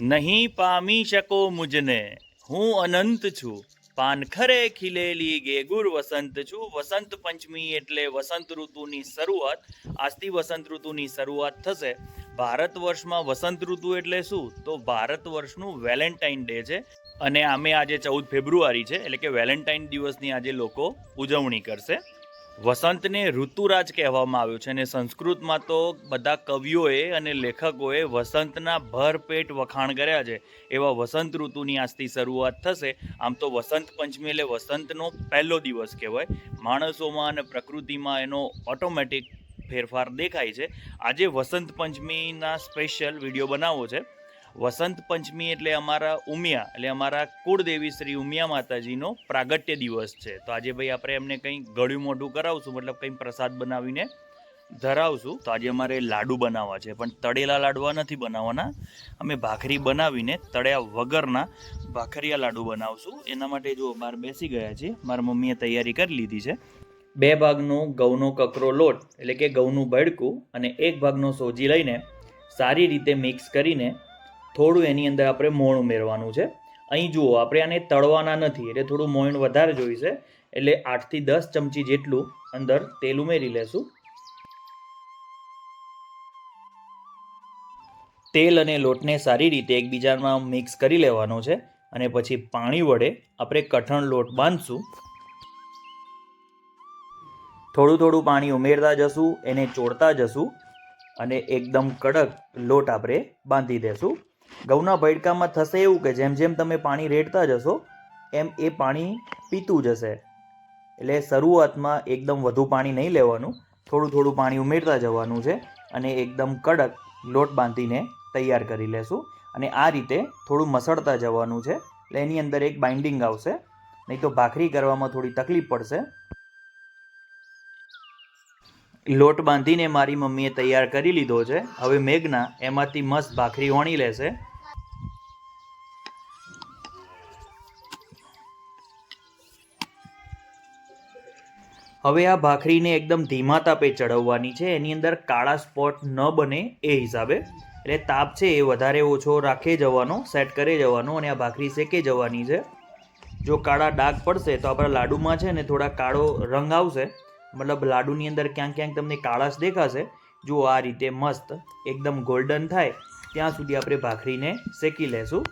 નહીં પામી શકો મુજને. હું અનંત છું. પાનખરે ખીલેલી ગેગુર વસંત છું. વસંત પંચમી એટલે વસંત ઋતુની શરૂઆત. આજથી વસંત ઋતુની શરૂઆત થશે. ભારત વર્ષમાં વસંત ઋતુ એટલે શું? તો ભારત વર્ષનું વેલેન્ટાઇન ડે છે. અને આમે આજે ચૌદ ફેબ્રુઆરી છે. એટલે કે વેલેન્ટાઇન દિવસની આજે લોકો ઉજવણી કરશે. વસંતને ઋતુરાજ કહેવામાં આવ્યું છે અને સંસ્કૃતમાં તો બધા કવિઓએ અને લેખકોએ વસંતના ભરપેટ વખાણ કર્યા છે. એવા વસંત ઋતુની આજથી શરૂઆત થશે. આમ તો વસંત પંચમી એટલે વસંતનો પહેલો દિવસ કહેવાય. માણસોમાં અને પ્રકૃતિમાં એનો ઓટોમેટિક ફેરફાર દેખાય છે. આજે વસંત પંચમીના સ્પેશિયલ વીડિયો બનાવવો છે. વસંત પંચમી એટલે અમારા ઉમિયા, એટલે અમારા કુળદેવી શ્રી ઉમિયા માતાજીનો પ્રાગટ્ય દિવસ છે. તો આજે ભાઈ આપણે એમને કંઈ ગળ્યું મોઢું કરાવશું, મતલબ કંઈ પ્રસાદ બનાવીને ધરાવશું. તો આજે અમારે લાડુ બનાવવા છે, પણ તળેલા લાડવા નથી બનાવવાના. અમે ભાખરી બનાવીને તળ્યા વગરના ભાખરિયા લાડુ બનાવશું. એના માટે જો બહાર બેસી ગયા છે મારા મમ્મીએ તૈયારી કરી લીધી છે. બે ભાગનો ઘઉંનો કકરો લોટ, એટલે કે ઘઉંનું ભડકું અને એક ભાગનો સોજી લઈને સારી રીતે મિક્સ કરીને થોડું એની અંદર આપણે મોણ ઉમેરવાનું છે. અહીં જુઓ, આપણે આને તળવાના નથી, એટલે થોડું મોણ વધારે જોઈશે. એટલે આઠથી દસ ચમચી જેટલું અંદર તેલ ઉમેરી લેશું. તેલ અને લોટને સારી રીતે એકબીજામાં મિક્સ કરી લેવાનો છે અને પછી પાણી વડે આપણે કઠણ લોટ બાંધશું. થોડું થોડું પાણી ઉમેરતા જશું, એને ચોળતા જશું અને એકદમ કડક લોટ આપણે બાંધી દેશું. ઘઉંના ભડકામાં થશે એવું કે જેમ જેમ તમે પાણી રેડતા જશો, એમ એ પાણી પીતું જશે. એટલે શરૂઆતમાં એકદમ વધુ પાણી નહીં લેવાનું, થોડું થોડું પાણી ઉમેરતા જવાનું છે અને એકદમ કડક લોટ બાંધીને તૈયાર કરી લેશું. અને આ રીતે થોડું મસળતા જવાનું છે. એટલે એની અંદર એક બાઇન્ડિંગ આવશે. નહીં તો ભાખરી કરવામાં થોડી તકલીફ પડશે. લોટ બાંધીને મારી મમ્મીએ તૈયાર કરી લીધો છે. હવે મેઘના એમાંથી મસ્ત ભાખરી વણી લેશે. હવે આ ભાખરીને એકદમ ધીમા તાપે ચડવવાની છે. એની અંદર કાળા સ્પોટ ન બને એ હિસાબે. એટલે તાપ છે એ વધારે ઓછો રાખે જવાનો, સેટ કરે જવાનો અને આ ભાખરી શેકે જવાની છે. જો કાળા ડાઘ પડશે તો આપણા લાડુમાં છે ને થોડા કાળો રંગ આવશે. મતલબ લાડુની અંદર ક્યાંક ક્યાંક તમને કાળાશ દેખાશે. જો આ રીતે મસ્ત એકદમ ગોલ્ડન થાય, ત્યાં સુધી આપણે ભાખરીને શેકી લેશું.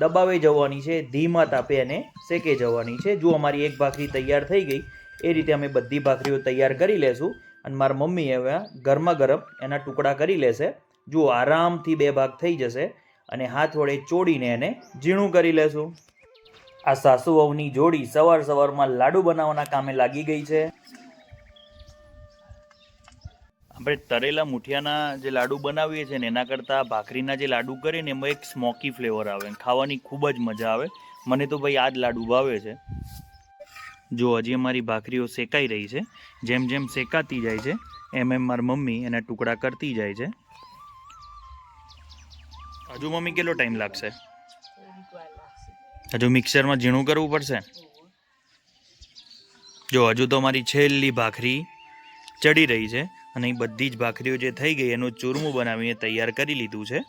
દબાવી જવાની છે, ધીમા તાપે એને શેકે જવાની છે. જો અમારી એક ભાખરી તૈયાર થઈ ગઈ, એ રીતે અમે બધી ભાખરીઓ તૈયાર કરી લેશું અને મારા મમ્મી હવે ગરમા ગરમ એના ટુકડા કરી લેશે. જો આરામથી બે ભાગ થઈ જશે અને હાથ વડે ચોડીને એને ઝીણું કરી લેશું. આ સાસુ વહુની જોડી સવાર સવારમાં લાડુ બનાવવાના કામે લાગી ગઈ છે. આપણે તરેલા મુઠિયાના જે લાડુ બનાવીએ છીએ ને, એના કરતાં ભાખરીના જે લાડુ કરીએ ને, એમાં એક સ્મોકી ફ્લેવર આવે ખાવાની ખૂબ જ મજા આવે. મને તો ભાઈ આ જ લાડુ ભાવે છે. જો હજી અમારી ભાખરીઓ શેકાઈ રહી છે, જેમ જેમ શેકાતી જાય છે, એમ એમ મારી મમ્મી એના ટુકડા કરતી જાય છે. હજુ મમ્મી કેટલો ટાઈમ લાગશે? હજુ મિક્સરમાં ઝીણું કરવું પડશે? જો હજુ તો મારી છેલ્લી ભાખરી ચડી રહી છે. અને એ બધી જ ભાખરીઓ જે થઈ ગઈ એનું ચૂરમું બનાવીને તૈયાર કરી લીધું છે.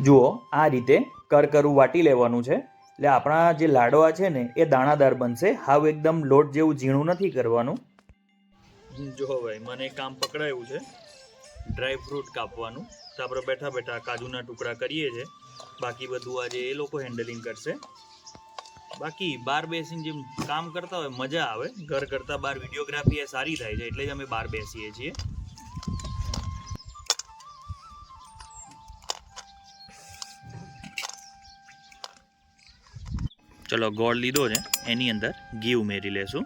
જુઓ, આ રીતે કરકરું વાટી લેવાનું છે. એટલે આપણા જે લાડવા છે ને, એ દાણાદાર બનશે. હાવ એકદમ લોટ જેવું ઝીણું નથી કરવાનું. જો ભાઈ, મને કામ પકડાયું છે. ડ્રાય ફ્રૂટ કાપવાનું. તો આપણે બેઠા બેઠા કાજુના ટુકડા કરીએ છીએ બાકી બધું આજે એ લોકો હેન્ડલિંગ કરશે. બાકી બહાર બેસીને જેમ કામ કરતા હોય મજા આવે. ઘર કરતાં બહાર વિડીયોગ્રાફી એ સારી થાય છે, એટલે જ અમે બહાર બેસીએ છીએ. ચલો ગોળ લીધો છે, એની અંદર ઘી ઉમેરી લેશું.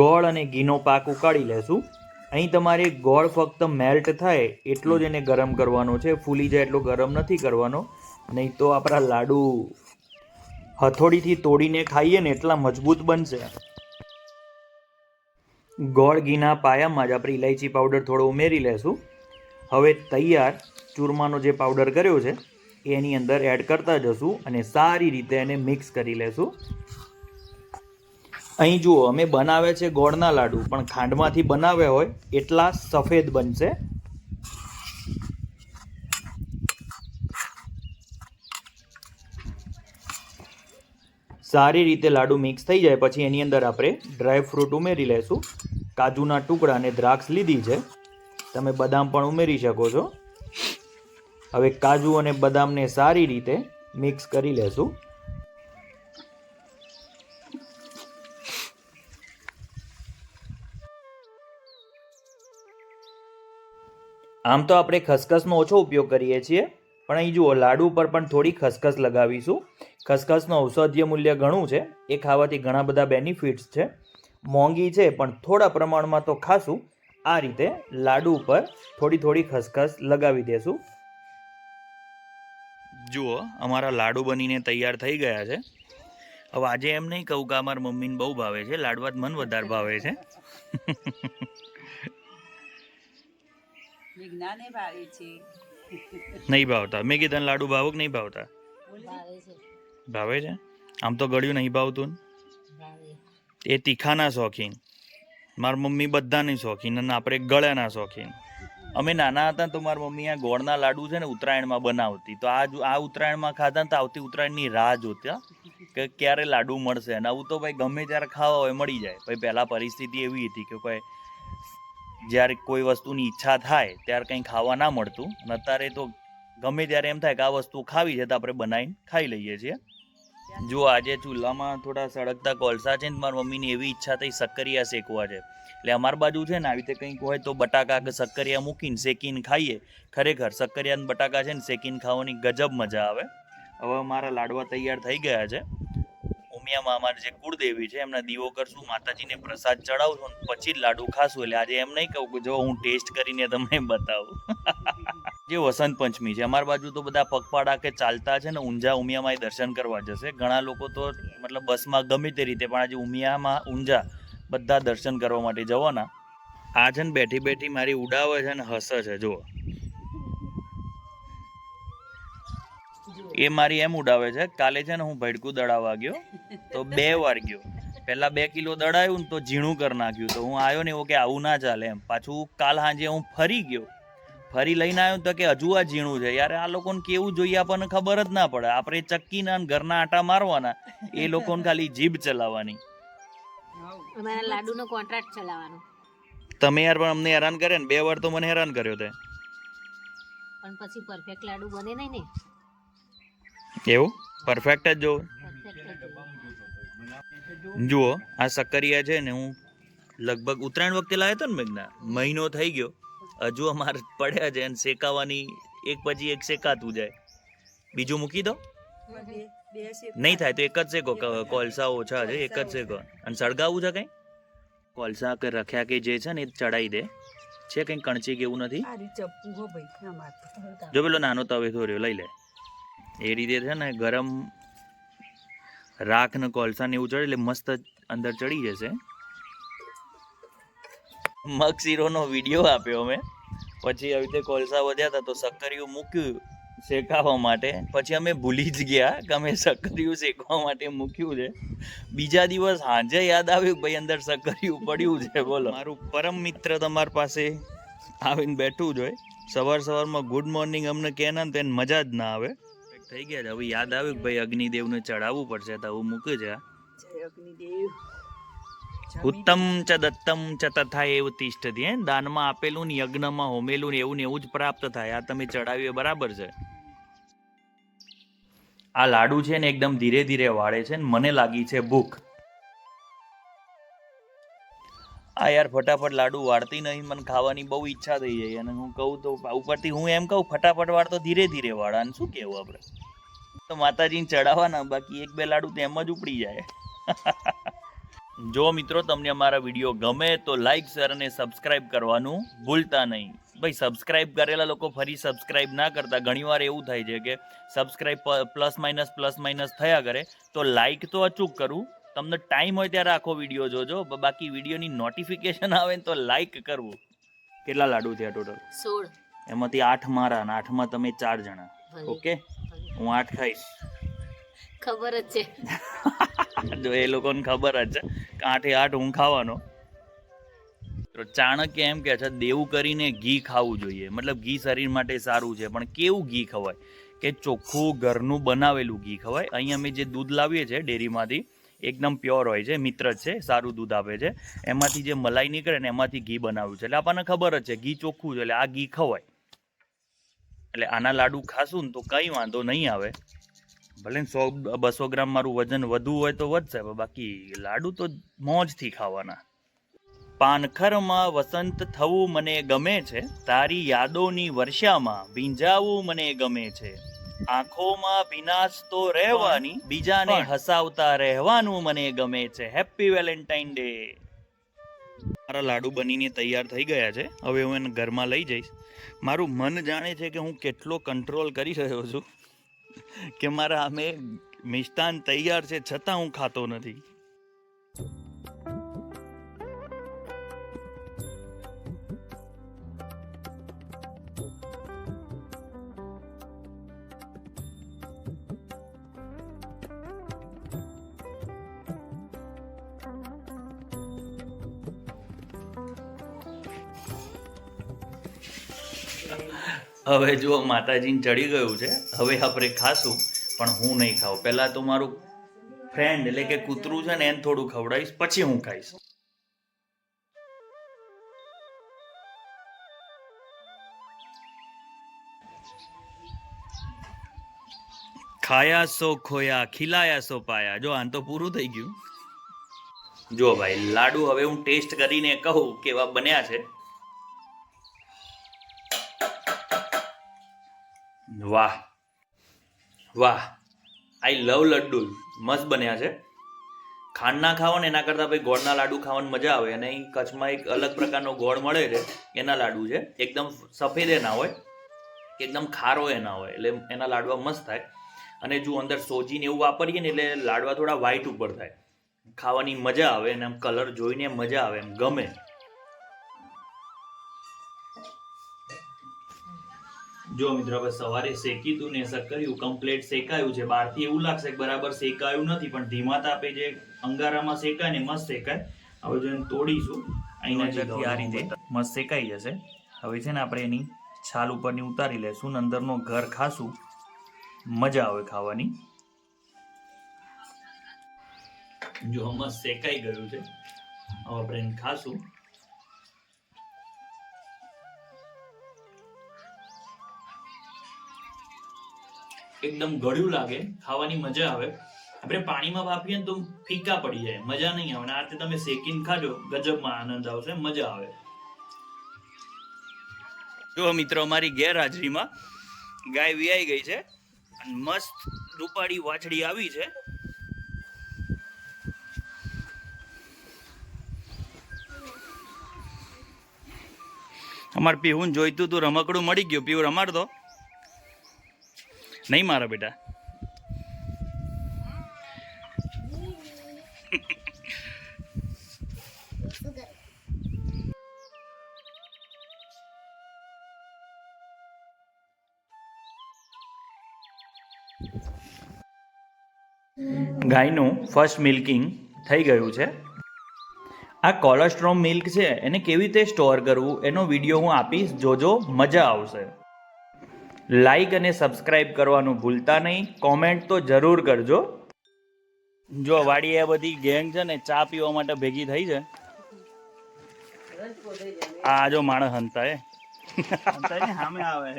ગોળ અને ઘીનો પાક ઉકાળી લેશું. અહીં તમારે ગોળ ફક્ત મેલ્ટ થાય એટલો જ એને ગરમ કરવાનો છે. ફૂલી જાય એટલો ગરમ નથી કરવાનો. નહીં તો આપણા લાડુ હથોડીથી તોડીને ખાઈએ ને એટલા મજબૂત બનશે. ગોળ ઘીના પાયામાં જ આપણે ઇલાયચી પાવડર થોડો ઉમેરી લેશું. હવે તૈયાર ચૂરમાનો જે પાવડર કર્યો છે એ એની અંદર એડ કરતા જશું અને સારી રીતે એને મિક્સ કરી લેશું. અહીં જુઓ, અમે બનાવે છે ગોળના લાડુ, પણ ખાંડમાંથી બનાવ્યા હોય એટલા સફેદ બનશે. સારી રીતે લાડુ મિક્સ થઈ જાય, પછી એની અંદર આપણે ડ્રાય ફ્રૂટ ઉમેરી લેશું. કાજુના ટુકડા અને દ્રાક્ષ લીધી છે. તમે બદામ પણ ઉમેરી શકો છો. હવે કાજુ અને બદામને સારી રીતે મિક્સ કરી લેશું. આમ તો આપણે ખસખસનો ઓછો ઉપયોગ કરીએ છીએ, પણ અહીં જુઓ, લાડુ પર પણ થોડી ખસખસ લગાવીશું. ખસખસનું ઔષધીય મૂલ્ય ઘણું છે, એ ખાવાથી ઘણા બધા બેનિફિટ્સ છે. મોંઘી છે, પણ થોડા પ્રમાણમાં તો ખાશું. આ રીતે લાડુ ઉપર થોડી થોડી ખસખસ લગાવી દેશું. જુઓ, અમારા લાડુ બનીને તૈયાર થઈ ગયા છે. હવે આજે એમ નહીં કહું કે અમારા મમ્મીને બહુ ભાવે છે લાડવા મન વધારે ભાવે છે. વિજ્ઞાને ભાવે છે. નહીં ભાવતા. મેં કીધું લાડુ ભાવો કે નહીં ભાવતા? ભાવે છે. આમ તો ગળ્યું નહીં ભાવતું ને? એ તીખાના શોખીન. મારા મમ્મી બધાની શોખીન અને આપણે ગળ્યાના શોખીન. અમે નાના હતા તો મારી મમ્મી આ ગોળના લાડુ છે ને ઉત્તરાયણમાં બનાવતી. તો આ આ ઉત્તરાયણમાં ખાધા ને તો આવતી ઉત્તરાયણની રાહ જોતી કે ક્યારે લાડુ મળશે? અને આવું તો ભાઈ ગમે ત્યારે ખાવા હોય મળી જાય. ભાઈ પહેલાં પરિસ્થિતિ એવી હતી કે કોઈ જ્યારે કોઈ વસ્તુની ઈચ્છા થાય ત્યારે કંઈ ખાવા ના મળતું. અને અત્યારે તો ગમે ત્યારે એમ થાય કે આ વસ્તુ ખાવી છે તો આપણે બનાવીને ખાઈ લઈએ છીએ. જો આજે ચૂલામાં થોડા સળગતા કોલસા છે ને મારી મમ્મીની એવી ઈચ્છા થઈ સક્કરિયા શેકવા છે. એટલે અમારી બાજુ છે ને, આવી રીતે કંઈક હોય તો બટાકા કે સક્કરિયા મૂકીને શેકીને ખાઈએ. ખરેખર સક્કરિયા અને બટાકા છે ને, શેકીને ખાવાની ગજબ મજા આવે. હવે મારા લાડવા તૈયાર થઈ ગયા છે. ઉમિયામાં અમારે જે કુળદેવી છે, એમના દીવો કરશું, માતાજીને પ્રસાદ ચડાવશું પછી જ લાડુ ખાશું. એટલે આજે એમ નહીં કહું કે જો હું ટેસ્ટ કરીને તમને બતાવું. જે વસંત પંચમી છે, અમારી બાજુ તો બધા પગપાળા કે ચાલતા છે ને, ઊંઝા ઉમિયામાં દર્શન કરવા જશે. ઘણા લોકો તો મતલબ બસમાં ગમે તે રીતે, પણ આજે ઉમિયામાં ઊંઝા બધા દર્શન કરવા માટે જવાના. આ છે ને બેઠી બેઠી મારી ઉડાવે છે ને હસે છે, જુઓ. એ મારી એમ ઉડાવે છે કાલે છે ને હું ભડકું દડાવવા ગયો તો બે વાર ગયો. પહેલા બે કિલો દડાયું ને તો ઝીણું કરી નાખ્યું. તો હું આવ્યો ને એવો કે આવું ના ચાલે એમ. પાછું કાલ સાંજે હું ફરી ગયો. ફરી લઈને આવ્યો તો કે હજુ આ ઝીણું છે. યાર આ લોકોને કેવું જોઈએ આપણને ખબર જ ના પડે. આપણે ચક્કીના અને ઘરના આટા મારવાના એ લોકોને ખાલી જીભ ચલાવવાની. અમારા લાડુનો કોન્ટ્રાક્ટ ચલાવવાનો. તમે યાર પણ અમને હેરાન કરે ને બે વાર તો મને હેરાન કર્યો તે. પણ પછી પરફેક્ટ લાડુ બને નહીં ને. એવું? પરફેક્ટ જ જોવું. જુઓ આ સક્કરિયા છે ને હું લગભગ ઉત્તરાયણ વખતે લાવ્યો હતો ને મેઘના મહિનો થઈ ગયો. હજુ અમારે પડ્યા છે અને શેકાવાની એક પછી એક શેકાતું જાય. બીજું મૂકી દો. નહીં થાય તો એક જ શેકો કોલસા ઓછા છે એક જ શેકો. અને સળગાવવું છે કંઈ? કોલસા કે રખ્યા કે જે છે ને એ ચડાવી દે. છે કંઈ કણચી કે એવું નથી? જો પેલો નાનો તવે રહ્યો લઈ લે. એ રીતે છે ને ગરમ રાખ ને કોલસા ને એવું ચડે એટલે મસ્ત અંદર ચડી જશે. મગ શીરોનો વીડિયો આપ્યો મેં. પછી આવી રીતે કોલસા વધ્યા હતા તો સક્કરિયું મૂક્યું શેકાવા માટે. પછી અમે ભૂલી જ ગયા કે અમે સક્કરિયું શેકવા માટે મૂક્યું છે. બીજા દિવસ સાંજે યાદ આવ્યું ભાઈ અંદર સક્કરિયું પડ્યું છે, બોલો. મારું પરમ મિત્ર તમારી પાસે આવીને બેઠું જ હોય. સવાર સવારમાં ગુડ મોર્નિંગ અમને કહે ને, તો એને મજા જ ના આવે. થઈ ગયા છે. હવે યાદ આવ્યું કે ભાઈ અગ્નિદેવને ચડાવવું પડશે તો હું મૂકે છે જય અગ્નિદેવ. ઉત્તમ ચ દત્તમ ચ તથા એવું તિષ્ઠતી હે દાનમાં આપેલું ને યજ્ઞમાં હોમેલું ને એવું ને એવું જ પ્રાપ્ત થાય. આ તમે ચડાવ્યું બરાબર છે. આ લાડુ છે ને એકદમ ધીરે ધીરે વાળે છે ને મને લાગી છે ભૂખ. આ યાર ફટાફટ લાડુ વાળતી નહીં, મને ખાવાની બહુ ઈચ્છા થઈ જાય. અને હું કહું તો ઉપરથી હું એમ કહું, ફટાફટ વાળતો ધીરે ધીરે વાળા. શું કહેવું આપણે તો માતાજીને ચડાવવાના, બાકી એક બે લાડુ તો એમ જ ઉપડી જાય. જો મિત્રો તમને અમારા વીડિયો ગમે તો લાઈક, શેર અને સબસ્ક્રાઇબ કરવાનું ભૂલતા નહીં. ભાઈ સબસ્ક્રાઇબ કરેલા લોકો ફરી સબસ્ક્રાઇબ ના કરતા. ઘણીવાર એવું થાય છે કે subscribe plus minus plus minus થયા કરે, તો લાઇક તો અચૂક કરવું તમને ટાઈમ હોય ત્યારે આખો વીડિયો જોજો. બાકી વિડીયોની નોટિફિકેશન આવે ને તો લાઈક કરવું. કેટલા લાડુ થયા ટોટલ સોળ. એમાંથી આઠ મારા અને આઠમાં તમે ચાર જણા. ઓકે? હું આઠ ખાઈશ. ખબર જ છે. જો એ લોકોને ખબર જ છે. આઠે આઠ હું ખાવાનો. તો ચાણક્ય એમ કે છે દેવું કરીને ઘી ખાવું જોઈએ. મતલબ ઘી શરીર માટે સારું છે પણ કેવું ઘી ખવાય? કે ચોખ્ખું ઘરનું બનાવેલું ઘી ખવાય. અહીં અમે જે દૂધ લાવીએ છીએ ડેરીમાંથી એકદમ પ્યોર હોય છે, મિત્ર છે, સારું દૂધ આપે છે. એમાંથી જે મલાઈ નીકળે ને એમાંથી ઘી બનાવ્યું છે. એટલે આપણને ખબર જ છે, ઘી ચોખ્ખું છે, એટલે આ ઘી ખવાય. એટલે આના લાડુ ખાશું ને તો કંઈ વાંધો નહીં આવે. ભલે ને સો, બસો ગ્રામ મારું વજન વધુ હોય તો વધશે બાકી લાડુ તો મોજથી ખાવાના. પાનખરમાં વસંત થવું મને ગમે છે, તારી યાદોની વર્ષામાં ભીંજાવું મને ગમે છે. આંખોમાં ભીનાશ તો રહેવાની બીજાને હસાવતા રહેવાનું મને ગમે છે. હેપી વેલેન્ટાઇન ડે મારા લાડુ બનીને તૈયાર થઈ ગયા છે. હવે હું એને ઘરમાં લઈ જઈશ. મારું મન જાણે છે કે હું કેટલો કંટ્રોલ કરી રહ્યો છું. કે મારા અમે મિષ્ટાન તૈયાર છે છતાં હું ખાતો નથી. હવે જો માતાજીને ચડી ગયું છે. હવે આપણે ખાશું, પણ હું નહીં ખાઉં. પહેલા તો મારું ફ્રેન્ડ એટલે કે કૂતરું છે ને, એને થોડું ખવડાવીશ, પછી હું ખાઈશ. ખાયા સો ખોયા ખીલાયા સો પાયા. જો, આન તો પૂરું થઈ ગયું. જો ભાઈ, લાડુ હવે હું ટેસ્ટ કરીને કહું કેવા બન્યા છે. વાહ. વાહ. આઈ લવ લડ્ડુ મસ્ત બન્યા છે. ખાંડના ખાવો ને એના કરતાં ભાઈ ગોળના લાડુ ખાવાની મજા આવે અને અહીં કચ્છમાં એક અલગ પ્રકારનો ગોળ મળે છે, એના લાડુ છે. એકદમ સફેદ એ ના હોય, એકદમ ખારો એના હોય, એટલે એના લાડવા મસ્ત થાય. અને જો અંદર સોજીને એવું વાપરીએ ને એટલે લાડવા થોડા વ્હાઈટ ઉપર થાય. ખાવાની મજા આવે અને આમ કલર જોઈને મજા આવે, એમ ગમે. જો મિત્રો હવે સવારે શેકી તું ને કર્યું કમ્પ્લેટ શેકાયું છે બહારથી એવું લાગશે કે બરાબર શેકાયું નથી પણ ધીમા તાપે જે અંગારામાં શેકાય ને મસ્ત શેકાય. હવે જો એને તોડીશું અહીંના જગ્યાથી આ રીતે મસ્ત શેકાઈ જશે. હવે છે ને આપણે એની છાલ ઉપરની ઉતારી લેશું ને અંદરનો ઘર ખાશું. મજા આવે ખાવાની. જો મસ્ત શેકાઈ ગયું છે હવે આપણે એને ખાશું. એકદમ ગળ્યું લાગે, ખાવાની મજા આવે. આપણે પાણીમાં બાફીએ તો ફીકા પડી જાય, મજા નહીં આવે. આ રીતે તમે શેકીને ખાજો, ગજબમાં આનંદ આવશે મજા આવે. જો મિત્રો, અમારી ગેરહાજરીમાં ગાય વિયાઈ ગઈ છે અને મસ્ત રૂપાળી વાછડી આવી છે. અમારે પીવું જોઈતું તું રમકડું મળી ગયું. પીવું રમાડ દો નહીં મારા બેટા. ગાયનું ફર્સ્ટ મિલ્કિંગ થઈ ગયું છે. આ કોલેસ્ટ્રોમ મિલ્ક છે, એને કેવી રીતે સ્ટોર કરવું એનો વીડિયો હું આપીશ. જોજો, મજા આવશે. લાઈક અને સબસ્ક્રાઇબ કરવાનું ભૂલતા નહીં. કોમેન્ટ તો જરૂર કરજો. જો વાડી આ બધી ગેંગ છે ને, ચા પીવા માટે ભેગી થઈ છે. આ જો માણસ હંતા એ આવે.